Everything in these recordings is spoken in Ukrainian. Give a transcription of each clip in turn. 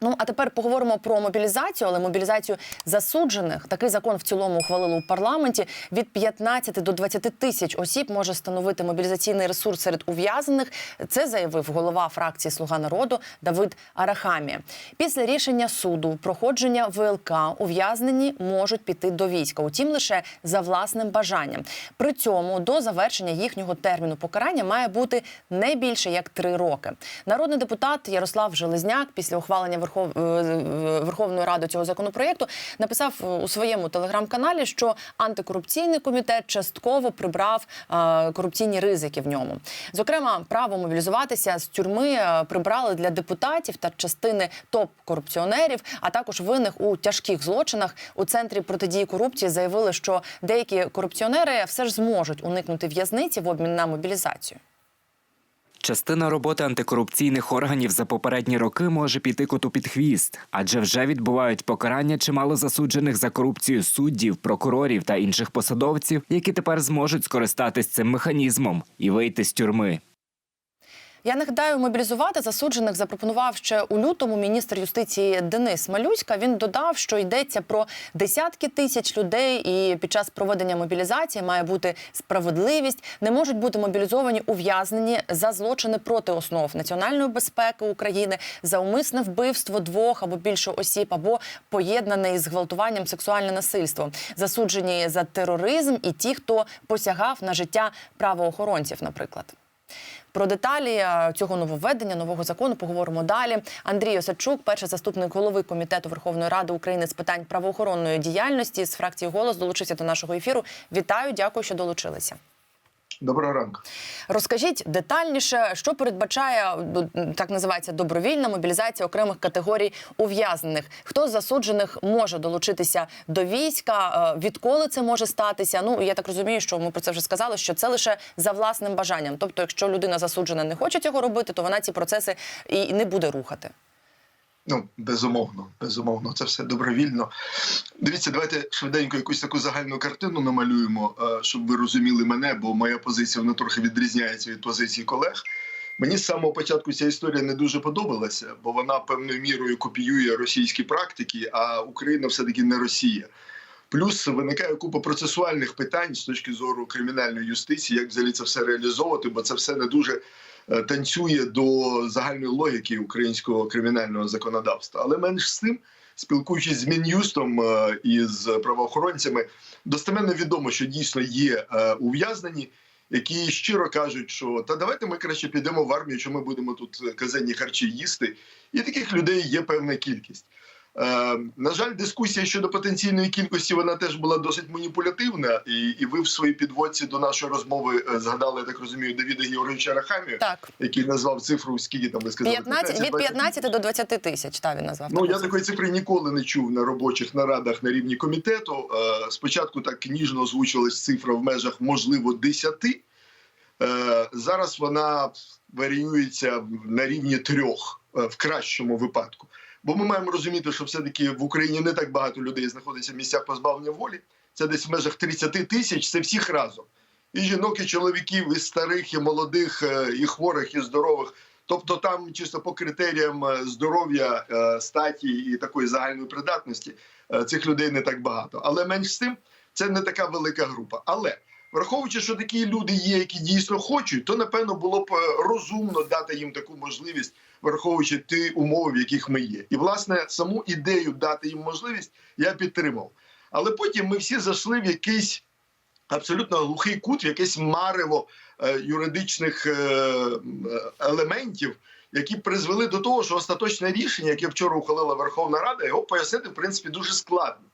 Ну а тепер поговоримо про мобілізацію, але мобілізацію засуджених. Такий закон в цілому ухвалили у парламенті. Від 15 до 20 тисяч осіб може становити мобілізаційний ресурс серед ув'язнених. Це заявив голова фракції Слуга народу Давид Арахамія. Після рішення суду проходження ВЛК ув'язнені можуть піти до війська, утім лише за власним бажанням. При цьому до завершення їхнього терміну покарання має бути не більше як три роки. Народний депутат Ярослав Железняк після ухвалення Верхов... е, Верховної Ради цього законопроєкту написав у своєму телеграм-каналі, що антикорупційний комітет частково прибрав е, корупційні ризики в ньому. Зокрема, право мобілізуватися з тюрми е, прибрали для депутатів та частини топ-корупціонерів, а також винних у тяжких злочинах. У центрі протидії корупції заявили, що деякі корупціонери все ж зможуть уникнути в'язниці в обмін на мобілізацію. Частина роботи антикорупційних органів за попередні роки може піти коту під хвіст, адже вже відбувають покарання чимало засуджених за корупцію суддів, прокурорів та інших посадовців, які тепер зможуть скористатись цим механізмом і вийти з тюрми. Я нагадаю, мобілізувати засуджених запропонував ще у лютому міністр юстиції Денис Малюська. Він додав, що йдеться про десятки тисяч людей, і під час проведення мобілізації має бути справедливість. Не можуть бути мобілізовані ув'язнені за злочини проти основ національної безпеки України, за умисне вбивство двох або більше осіб, або поєднане із гвалтуванням сексуальне насильство, засуджені за тероризм і ті, хто посягав на життя правоохоронців, наприклад. Про деталі е, цього нововведення, нового закону поговоримо далі. Андрій Осадчук, перший заступник голови комітету Верховної Ради України з питань правоохоронної діяльності з фракції голос долучився до нашого ефіру. Вітаю, дякую, що долучилися. Доброго ранку. Розкажіть детальніше, що передбачає ну, так називається добровільна мобілізація окремих категорій ув'язнених. Хто з засуджених може долучитися до війська? Е, Відколи це може статися? Ну я так розумію, що ми про це вже сказали, що це лише за власним бажанням. Тобто, якщо людина засуджена не хоче цього робити, то вона ці процеси і не буде рухати. Ну, безумовно, безумовно, це все добровільно. Дивіться, давайте швиденько якусь таку загальну картину намалюємо, е, щоб ви розуміли мене, бо моя позиція вона трохи відрізняється від позиції колег. Мені з самого початку ця історія не дуже подобалася, бо вона певною мірою копіює російські практики, а Україна все-таки не Росія. Плюс виникає купа процесуальних питань з точки зору кримінальної юстиції, як взагалі це все реалізовувати, бо це все не дуже е, танцює до загальної логіки українського кримінального законодавства. Але менш з тим, спілкуючись з мін'юстом е, і з правоохоронцями, достеменно відомо, що дійсно є е, ув'язнені. Які щиро кажуть, що та давайте ми краще підемо в армію, що ми будемо тут казенні харчі їсти, і таких людей є певна кількість. Е, на жаль, дискусія щодо потенційної кількості вона теж була досить маніпулятивна, і, і ви в своїй підводці до нашої розмови е, згадали, я так розумію, Давіда Георгійовича Рахамію, Так, який назвав цифру, скільки там ви сказали? 15, від 15 до 20 тисяч. Та він назвав Ну я такої цифри ніколи не чув на робочих нарадах на рівні комітету. Е, Спочатку так ніжно озвучилась цифра в межах можливо 10. Е, Зараз вона варіюється на рівні трьох в кращому випадку. Бо ми маємо розуміти, що все-таки в Україні не так багато людей знаходиться в місцях позбавлення волі. Це десь в межах 30 тисяч. Це всіх разом. І жінок, і чоловіків, і старих, і молодих, е, і хворих, і здорових. Тобто там чисто по критеріям е, здоров'я, е, статі і такої загальної придатності цих людей не так багато. Але менш з тим, це не така велика група. Але враховуючи, що такі люди є, які дійсно хочуть, то напевно було б е, розумно дати їм таку можливість, враховуючи ті умови, в яких ми є. І власне саму ідею дати їм можливість я підтримав. Але потім ми всі зайшли в якийсь абсолютно глухий кут, в якесь марево е, юридичних е, елементів, які призвели до того, що остаточне рішення, яке вчора ухвалила Верховна Рада, його пояснити в принципі дуже складно.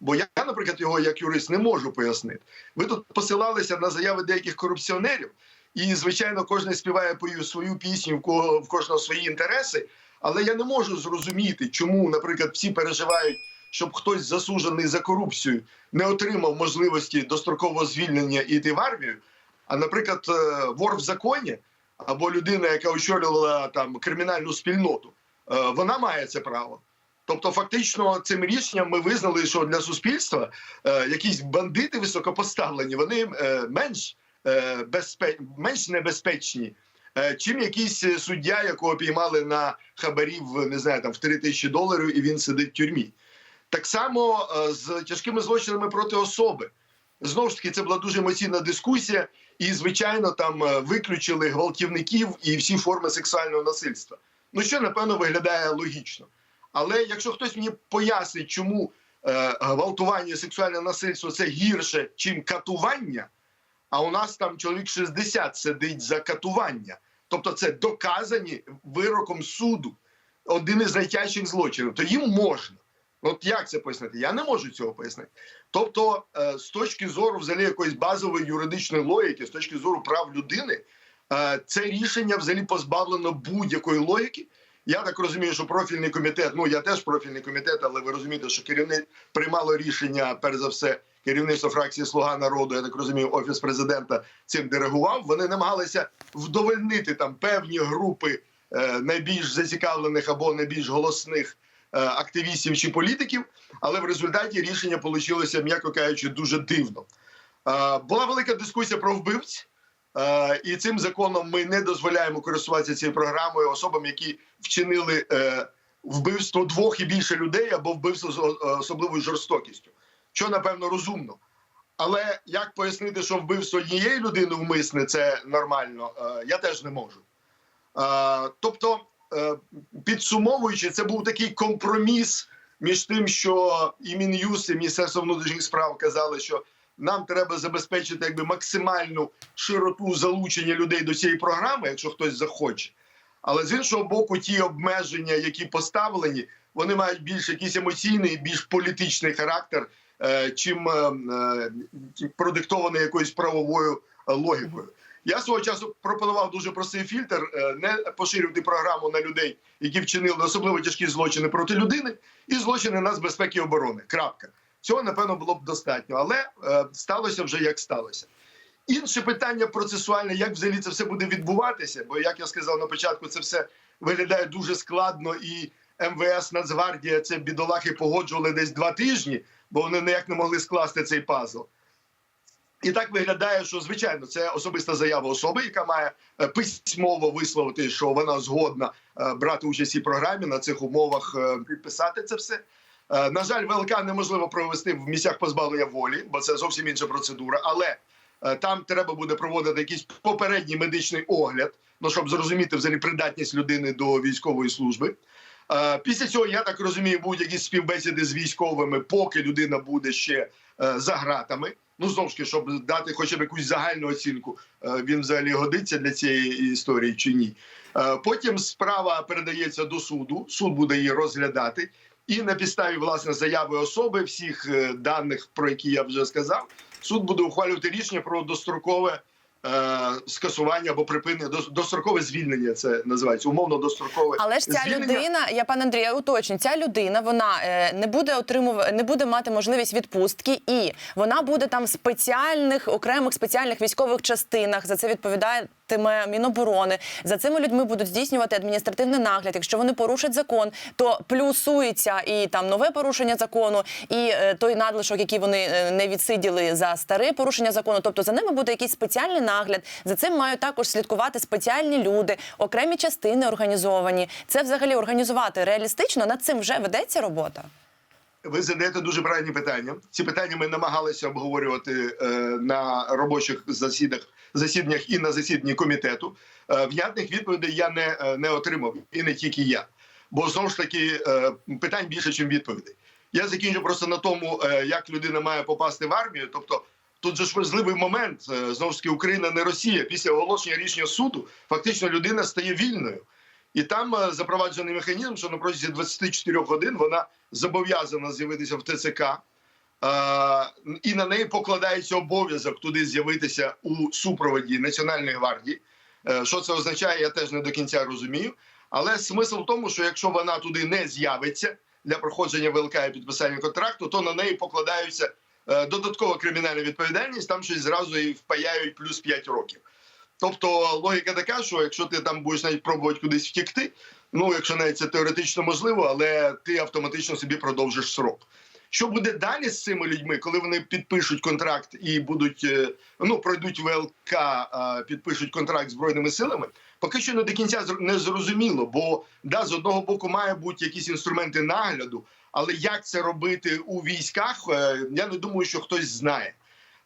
Бо я, наприклад, його як юрист не можу пояснити. Ви тут посилалися на заяви деяких корупціонерів, і звичайно, кожен співає свою пісню, в кого в кожного свої інтереси. Але я не можу зрозуміти, чому, наприклад, всі переживають, щоб хтось засуджений за корупцію не отримав можливості дострокового звільнення і йти в армію. А, наприклад, е, вор в законі або людина, яка очолювала там кримінальну спільноту, е, вона має це право. Тобто, фактично, цим рішенням ми визнали, що для суспільства е, якісь бандити високопоставлені, вони е, менш, е, безпе... менш небезпечні е, чим якийсь суддя, якого піймали на хабарі в не знаю там в 3 тисячі доларів, і він сидить в тюрмі. Так само е, з тяжкими злочинами проти особи. Знову ж таки, це була дуже емоційна дискусія, і звичайно, там е, виключили гвалтівників і всі форми сексуального насильства. Ну що напевно виглядає логічно. Але якщо хтось мені пояснить, чому е, гвалтування сексуальне насильство це гірше, чим катування, а у нас там чоловік 60 сидить за катування, тобто це доказані вироком суду, один із найтяжчих злочинів, то їм можна. От як це пояснити? Я не можу цього пояснити. Тобто, е, з точки зору взагалі якоїсь базової юридичної логіки, з точки зору прав людини, е, це рішення взагалі позбавлено будь-якої логіки. Я так розумію, що профільний комітет, ну я теж профільний комітет, але ви розумієте, що керівник приймало рішення, перш за все, керівництво фракції Слуга народу, я так розумію, офіс президента цим диригував. Вони намагалися вдовольнити там певні групи е, найбільш зацікавлених або найбільш голосних е, активістів чи політиків, але в результаті рішення вийшло, м'яко кажучи, дуже дивно. Е, була велика дискусія про вбивць. Е, І цим законом ми не дозволяємо користуватися цією програмою особам, які вчинили е, вбивство двох і більше людей або вбивство з особливою жорстокістю, що напевно розумно. Але як пояснити, що вбивство однієї людини вмисне це нормально, е, я теж не можу. Е, Тобто, е, підсумовуючи, це був такий компроміс між тим, що і Мін'юст, і Міністерство внутрішніх справ казали, що нам треба забезпечити якби максимальну широту залучення людей до цієї програми, якщо хтось захоче. Але з іншого боку, ті обмеження, які поставлені, вони мають більш якийсь емоційний, більш політичний характер, е, чим е, е, продиктований якоюсь правовою логікою. Я свого часу пропонував дуже простий фільтр: не поширювати програму на людей, які вчинили особливо тяжкі злочини проти людини, і злочини нацбезпеки і оборони. Крапка. Цього напевно було б достатньо, але е, сталося вже як сталося. Інше питання процесуальне, як взагалі це все буде відбуватися, бо як я сказав на початку, це все виглядає дуже складно, і МВС Нацгвардія це бідолахи погоджували десь два тижні, бо вони ніяк не могли скласти цей пазл. І так виглядає, що звичайно це особиста заява особи, яка має е, письмово висловити, що вона згодна е, брати участь у програмі на цих умовах, е, підписати це все. Е, На жаль, ВЛК неможливо провести в місцях позбавлення волі, бо це зовсім інша процедура. Але е, там треба буде проводити якийсь попередній медичний огляд, ну щоб зрозуміти взагалі придатність людини до військової служби. Е, Після цього я так розумію, будуть якісь співбесіди з військовими, поки людина буде ще за гратами. Ну знову ж таки, щоб дати хоча б якусь загальну оцінку, він взагалі годиться для цієї історії чи ні. Потім справа передається до суду, суд буде її розглядати, і на підставі власне заяви особи, всіх е, даних, про які я вже сказав, суд буде ухвалювати рішення про дострокове е, скасування або припинення дострокове звільнення. Це називається умовно дострокове. Але ж ця звільнення. людина, я пане Андрію, уточню, ця людина вона е, не буде отримувати, не буде мати можливість відпустки, і вона буде там в спеціальних окремих спеціальних військових частинах. За це відповідатиме Міноборони. За цими людьми будуть здійснювати адміністративний нагляд. Якщо вони порушать закон, то плюсується і там нове порушення закону, і е, той надлишок, який вони е, не відсиділи за старе порушення закону. Тобто за ними буде якийсь спеціальний нагляд. За цим мають також слідкувати спеціальні люди, окремі частини організовані. Це взагалі організувати реалістично. Над цим вже ведеться робота. Ви задаєте дуже правильні питання. Ці питання ми намагалися обговорювати е, на робочих засідах, засіданнях і на засіданні комітету. Е, внятних відповідей я не, е, не отримав, і не тільки я. Бо знову ж таки питань більше, ніж відповідей. Я закінчу просто на тому, як людина має попасти в армію. Тобто, тут же ж важливий момент. Знову ж таки, Україна не Росія. Після оголошення рішення суду фактично людина стає вільною. І там е, запроваджений механізм, що на протязі 24 годин вона зобов'язана з'явитися в ТЦК, е, і на неї покладається обов'язок туди з'явитися у супроводі Національної гвардії. Е, Що це означає, я теж не до кінця розумію. Але смисл в тому, що якщо вона туди не з'явиться для проходження ВЛК і підписання контракту, то на неї покладаються додаткова кримінальна відповідальність, там щось зразу і впаяють плюс 5 років. Тобто логіка така, що якщо ти там будеш навіть пробувати кудись втікти, ну якщо навіть це теоретично можливо, але ти автоматично собі продовжиш срок. Що буде далі з цими людьми, коли вони підпишуть контракт і будуть е, ну пройдуть ВЛК, підпишуть контракт збройними силами? поки що не до кінця не зрозуміло, бо да, з одного боку має бути якісь інструменти нагляду, але як це робити у військах, е, я не думаю, що хтось знає.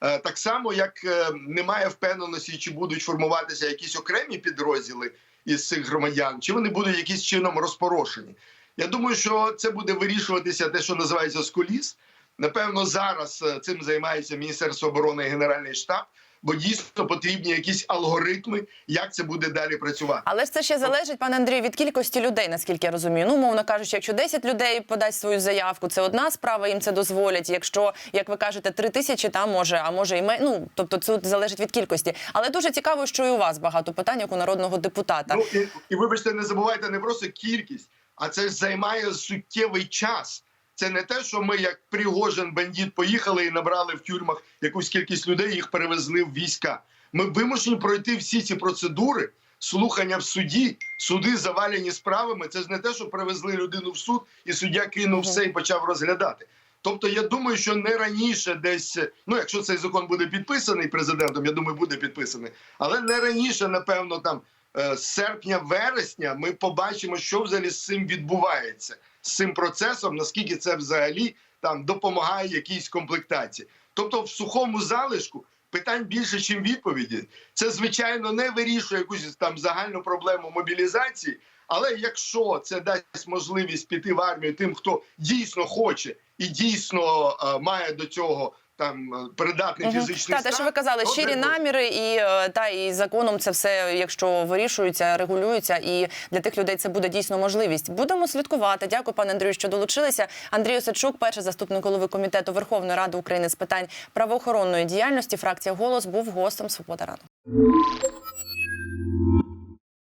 Е, Так само, як е, немає впевненості, чи будуть формуватися якісь окремі підрозділи із цих громадян, чи вони будуть якісь чином розпорошені. Я думаю, що це буде вирішуватися те, що називається з коліс. Напевно, зараз е, цим займається Міністерство оборони і Генеральний штаб, бо дійсно потрібні якісь алгоритми, як це буде далі працювати. Але ж це ще залежить, пане Андрію, від кількості людей, наскільки я розумію. Ну, мовно кажучи, якщо 10 людей подасть свою заявку, це одна справа, їм це дозволять. Якщо, як ви кажете, 3 тисячі, там може, а може і ме... Ну, тобто це залежить від кількості. Але дуже цікаво, що і у вас багато питань, як у народного депутата. Ну і, і вибачте, не забувайте не просто кількість, а це ж займає суттєвий час. Це не те, що ми, як Пригожин, бандит, поїхали і набрали в тюрмах якусь кількість людей, їх перевезли в війська. Ми вимушені пройти всі ці процедури, слухання в суді, суди завалені справами. Це ж не те, що привезли людину в суд, і суддя кинув все і почав розглядати. Тобто, я думаю, що не раніше десь, ну якщо цей закон буде підписаний президентом, я думаю, буде підписаний, але не раніше, напевно, там е, з серпня-вересня ми побачимо, що взагалі з цим відбувається, з цим процесом, наскільки це взагалі там допомагає якійсь комплектації. Тобто, в сухому залишку питань більше, ніж відповіді. Це звичайно не вирішує якусь там загальну проблему мобілізації. Але якщо це дасть можливість піти в армію тим, хто дійсно хоче і дійсно е, має до цього там е, придатний фізичний Та, те, стан, що ви казали, то щирі наміри, і е, та і законом це все, якщо вирішується, регулюється, і для тих людей це буде дійсно можливість. Будемо слідкувати. Дякую, пане Андрію, що долучилися. Андрій Осадчук, перший заступник голови комітету Верховної Ради України з питань правоохоронної діяльності. Фракція голос був гостем Свобода Раду.